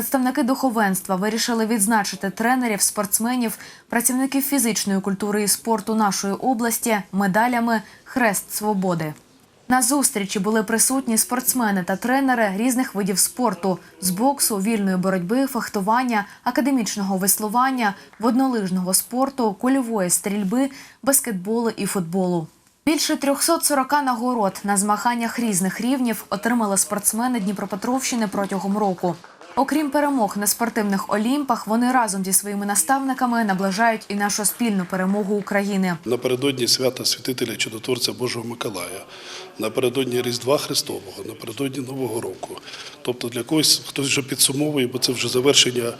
Представники духовенства вирішили відзначити тренерів, спортсменів, працівників фізичної культури і спорту нашої області медалями Хрест Свободи. На зустрічі були присутні спортсмени та тренери різних видів спорту з боксу, вільної боротьби, фехтування, академічного веслування, воднолижного спорту, кульової стрільби, баскетболу і футболу. Більше 340 нагород на змаганнях різних рівнів отримали спортсмени Дніпропетровщини протягом року. Окрім перемог на спортивних олімпах, вони разом зі своїми наставниками наближають і нашу спільну перемогу України. Напередодні свята святителя чудотворця Божого Миколая, напередодні Різдва Христового, напередодні Нового року. Тобто для когось хтось вже підсумовує, бо це вже завершення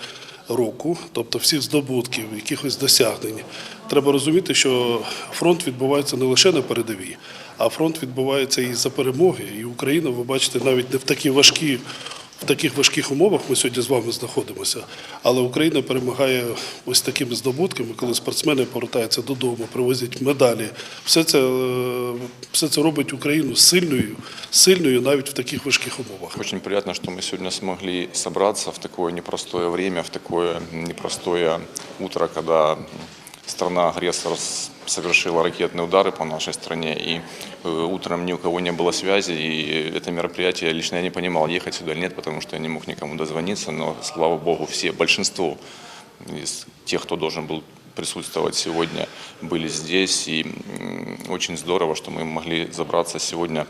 року, тобто всіх здобутків, якихось досягнень. Треба розуміти, що фронт відбувається не лише на передовій, а фронт відбувається і за перемоги. І Україна, ви бачите, навіть не в такі важкі. В таких важких умовах ми сьогодні з вами знаходимося, але Україна перемагає ось такими здобутками, коли спортсмени повертаються додому, привозять медалі. Все це, е, все це робить Україну сильною, сильною навіть в таких важких умовах. Очень приятно, что мы сегодня смогли собраться в такое непростое время, в такое непростое утро, когда страна-агрессор с- совершила ракетные удары по нашей стране, и э, утром ни у кого не было связи, и это мероприятие лично я не понимал, ехать сюда или нет, потому что я не мог никому дозвониться, но, слава богу, все, большинство из тех, кто должен был присутствовать сегодня, были здесь. И очень здорово, что мы могли забраться сегодня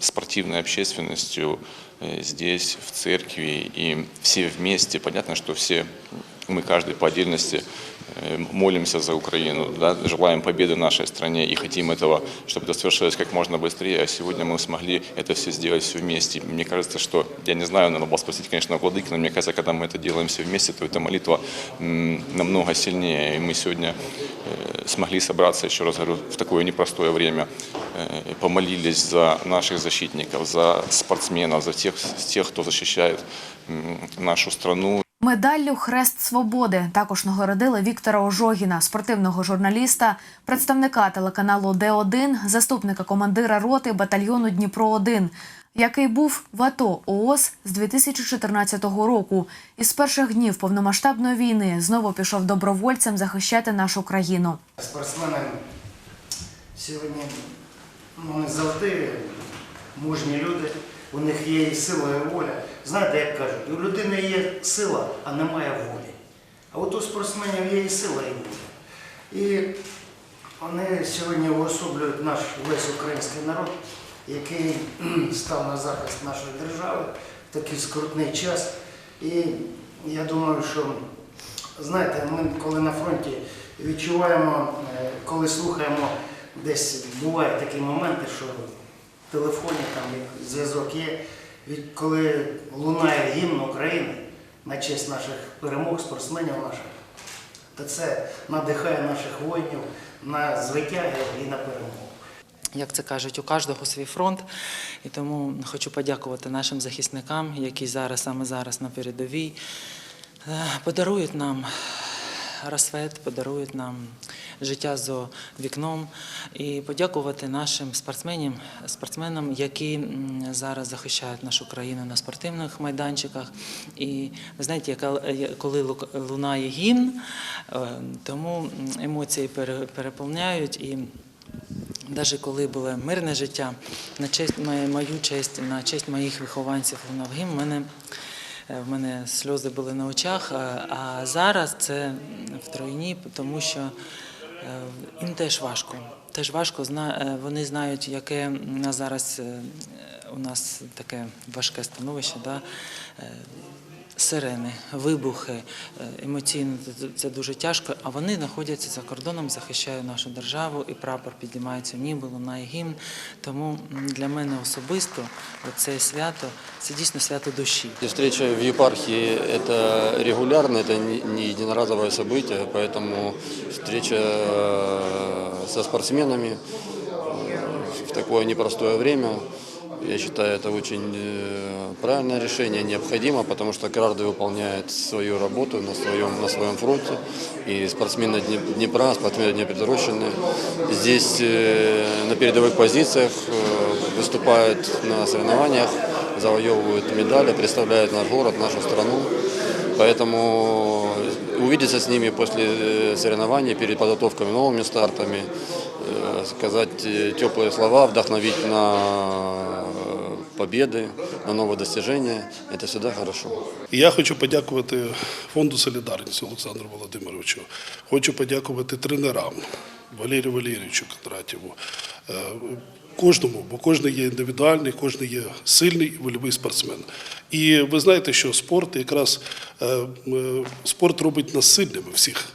спортивной общественностью э, здесь, в церкви, и все вместе. Понятно, что все, мы каждый по отдельности э, молимся за Украину, да, желаем победы нашей стране и хотим этого, чтобы это свершилось как можно быстрее. А сегодня мы смогли это все сделать все вместе. Мне кажется, что, я не знаю, надо было спросить, конечно, Владыки, но мне кажется, когда мы это делаем все вместе, то эта молитва намного сильнее. И мы сегодня э, смогли собраться, еще раз говорю, в такое непростое время, э, помолились за наших защитников, за спортсменов, за тех, тех кто защищает нашу страну. Медаллю Хрест Свободи також нагородили Віктора Ожогіна, спортивного журналіста, представника телеканалу Д1, заступника командира роти батальйону Дніпро 1 який був в АТО ООС з 2014 року. І з перших днів повномасштабної війни знову пішов добровольцем захищати нашу країну. Спортсмени сьогодні ну, вони завжди мужні люди, у них є і сила, і воля. Знаєте, як кажуть, у людини є сила, а немає волі. А от у спортсменів є і сила, і воля. І вони сьогодні уособлюють наш весь український народ, який став на захист нашої держави в такий скрутний час. І я думаю, що знаєте, ми коли на фронті відчуваємо, е, коли слухаємо, десь бувають такі моменти, що телефоні там зв'язок є, коли лунає гімн України на честь наших перемог, спортсменів наших, то це надихає наших воїнів на звитяги і на перемогу. Як це кажуть, у кожного свій фронт. І тому хочу подякувати нашим захисникам, які зараз саме зараз на передовій е, подарують нам розсвет, подарують нам життя за вікном. І подякувати нашим спортсменам, спортсменам, які зараз захищають нашу країну на спортивних майданчиках. І ви знаєте, коли лунає гімн, е, тому емоції пере- переповняють і. Навіть коли було мирне життя, на честь мою честь, на честь моїх вихованців гімн, в мене, е, в мене сльози були на очах. А, зараз це втройні, тому що їм теж важко. Теж важко е, вони знають, яке у нас зараз е, у нас таке важке становище. Да? Е, Сирени, вибухи, е, емоційно це- це дуже тяжко. А вони знаходяться за кордоном, захищають нашу державу, і прапор піднімається в небо, лунає гімн. Тому м, для мене особисто це свято це дійсно свято душі. Встреча в епархии – это регулярно, это не- не единоразовое событие, поэтому встреча э, со спортсменами э, в такое непростое время, Я считаю, это очень э, правильное решение, необходимо, потому что каждый выполняет свою работу на своем, на своем фронте. И спортсмены Дне- Днепра, спортсмены Днепропетровщины здесь э, на передовых позициях э, выступают на соревнованиях завоевывают медали, представляют наш город, нашу страну. Поэтому увидеться с ними после соревнований, перед подготовками, новыми стартами, сказать э, теплые слова, вдохновить на э, победы, на новые достижения, это всегда хорошо. І я хочу подякувати фонду солідарності Олександру Володимировичу. Хочу подякувати тренерам Валерію Валерійовичу Кондратєву. Е, Кожному, бо кожен є індивідуальний, кожен є сильний і вольовий спортсмен. І ви знаєте, що спорт якраз е, м, спорт робить нас сильними всіх.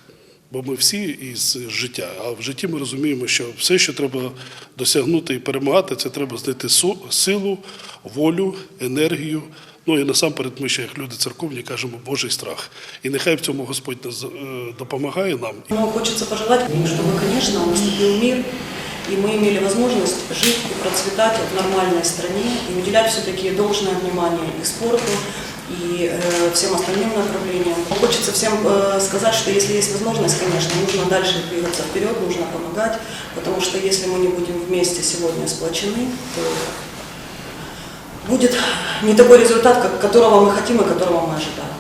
Бо ми всі із життя. А в житті ми розуміємо, що все, що треба досягнути і перемагати, це треба знайти силу, волю, енергію. Ну і насамперед ми ще як люди церковні кажемо Божий страх. І нехай в цьому Господь нас е, допомагає нам. Но хочется пожелать, чтобы, конечно, наступил мир, и мы имели возможность жить и процветать в нормальной стране, и уделять все-таки должное внимание и спорту, и э, всем остальным направлениям. Хочется всем э, сказать, что если есть возможность, конечно, нужно дальше двигаться вперед, нужно помогать, потому что если мы не будем вместе сегодня сплочены, то будет не такой результат, как, которого мы хотим и которого мы ожидаем.